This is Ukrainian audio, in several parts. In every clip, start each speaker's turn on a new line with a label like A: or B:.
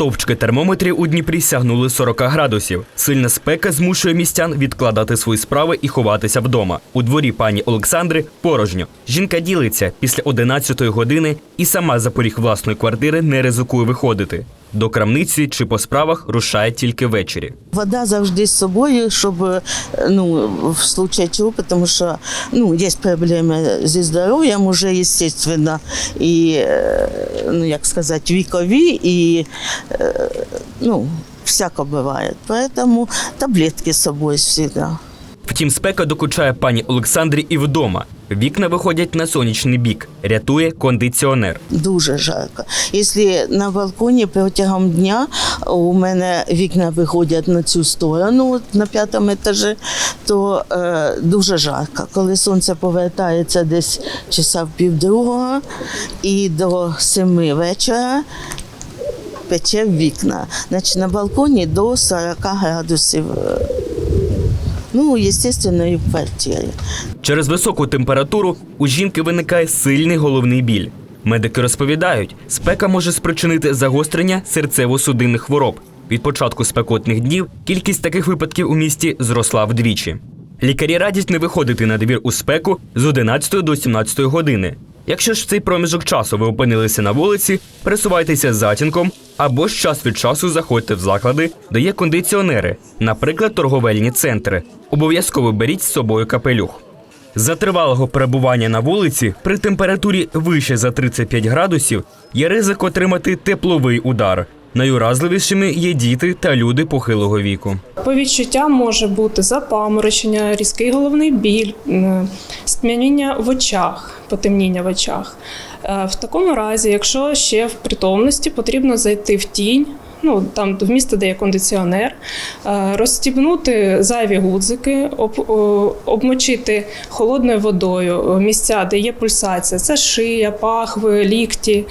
A: Стовпчики термометрів у Дніпрі сягнули 40 градусів. Сильна спека змушує містян відкладати свої справи і ховатися вдома. У дворі пані Олександри порожньо. Жінка ділиться після 11-ї години і сама за поріг власної квартири не ризикує виходити. До крамниці чи по справах рушає тільки ввечері.
B: Вода завжди з собою, щоб е, ну, в случае чого, тому що ну, є проблеми зі здоров'ям уже, звісно, і, е, ну, як сказати, вікові, і ну, всяко буває. Тому таблетки з собою завжди.
A: Втім, спека докучає пані Олександрі і вдома. Вікна виходять на сонячний бік, рятує кондиціонер.
B: Дуже жарко. Якщо на балконі протягом дня у мене вікна виходять на цю сторону, на п'ятому етажі, то е, дуже жарко. Коли сонце повертається десь часа в півдругого і до семи вечора. Пече вікна. Значить, на балконі до 40 градусів. е, Ну, звісно, і в квартирі.
A: Через високу температуру у жінки виникає сильний головний біль. Медики розповідають, спека може спричинити загострення серцево-судинних хвороб. Від початку спекотних днів кількість таких випадків у місті зросла вдвічі. Лікарі радять не виходити на двір у спеку з 11 до 17 години. Якщо ж в цей проміжок часу ви опинилися на вулиці, пересувайтеся затінком або ж час від часу заходьте в заклади, де є кондиціонери, наприклад, торговельні центри. Обов'язково беріть з собою капелюх. За тривалого перебування на вулиці при температурі вище за 35 градусів є ризик отримати тепловий удар. Найуразливішими є діти та люди похилого віку.
C: По відчуттям може бути запаморочення, різкий головний біль, м, стьмяніння в очах, потемніння в очах. Е, В такому разі, якщо ще в притомності, потрібно зайти в тінь. Ну, там в місто, де є кондиціонер, е, розстібнути зайві гудзики, об, обмочити холодною водою е, місця, де є пульсація. Це шия, пахви, лікті.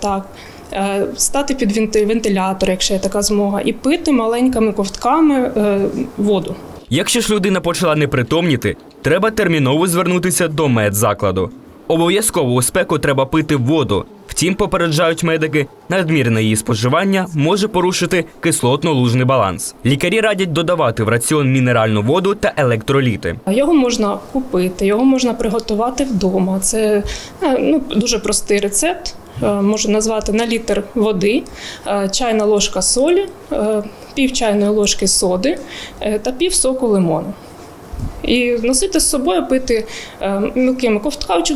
C: Так. Е, Стати під венти- вентилятор, якщо є така змога, і пити маленькими ковтками е, воду.
A: Якщо ж людина почала непритомніти, треба терміново звернутися до медзакладу. Обов'язково у спеку треба пити воду. Втім, попереджають медики, надмірне її споживання може порушити кислотно-лужний баланс. Лікарі радять додавати в раціон мінеральну воду та електроліти.
C: Його можна купити, його можна приготувати вдома. Це е, ну, дуже простий рецепт. Е, Можу назвати на літр води, е, чайна ложка солі, пів чайної ложки соди та пів соку лимону. І носити з собою пити е, мілкими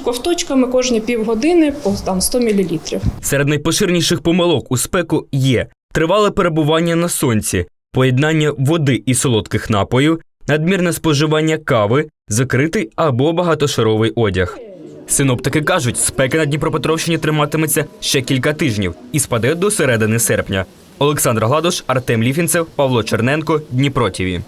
C: ковточками кожні півгодини по там, 100 мл.
A: Серед найпоширеніших помилок у спеку є тривале перебування на сонці, поєднання води і солодких напоїв, надмірне споживання кави, закритий або багатошаровий одяг. Синоптики кажуть, спека на Дніпропетровщині триматиметься ще кілька тижнів і спаде до середини серпня. Олександр Гладош, Артем Ліфінцев, Павло Черненко, Дніпро ТІВІ.